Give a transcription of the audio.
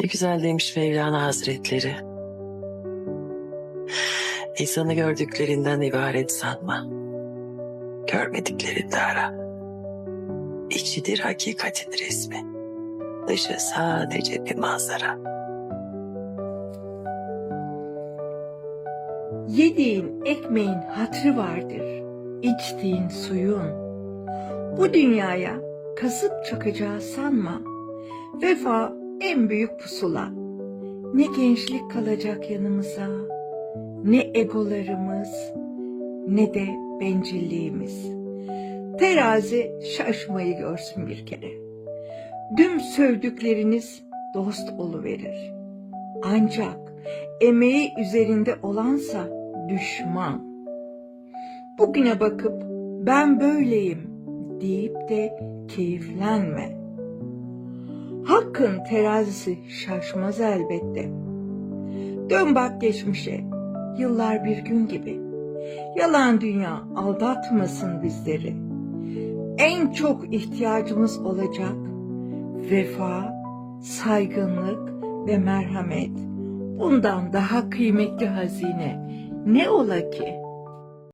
Ne güzel demiş Mevlana Hazretleri. İnsanı gördüklerinden ibaret sanma. Görmediklerinde ara. İçidir hakikatin resmi. Dışı sadece bir manzara. Yediğin ekmeğin hatrı vardır, içtiğin suyun. Bu dünyaya kasıp çakacağı sanma. Vefa en büyük pusula. Ne gençlik kalacak yanımıza, ne egolarımız, ne de bencilliğimiz. Terazi şaşmayı görsün bir kere. Düm sövdükleriniz dost oluverir. Ancak emeği üzerinde olansa düşman. Bugüne bakıp ben böyleyim deyip de keyiflenme. Hakkın terazisi şaşmaz elbette. Dön bak geçmişe, yıllar bir gün gibi. Yalan dünya aldatmasın bizleri. En çok ihtiyacımız olacak vefa, saygınlık ve merhamet. Bundan daha kıymetli hazine ne ola ki?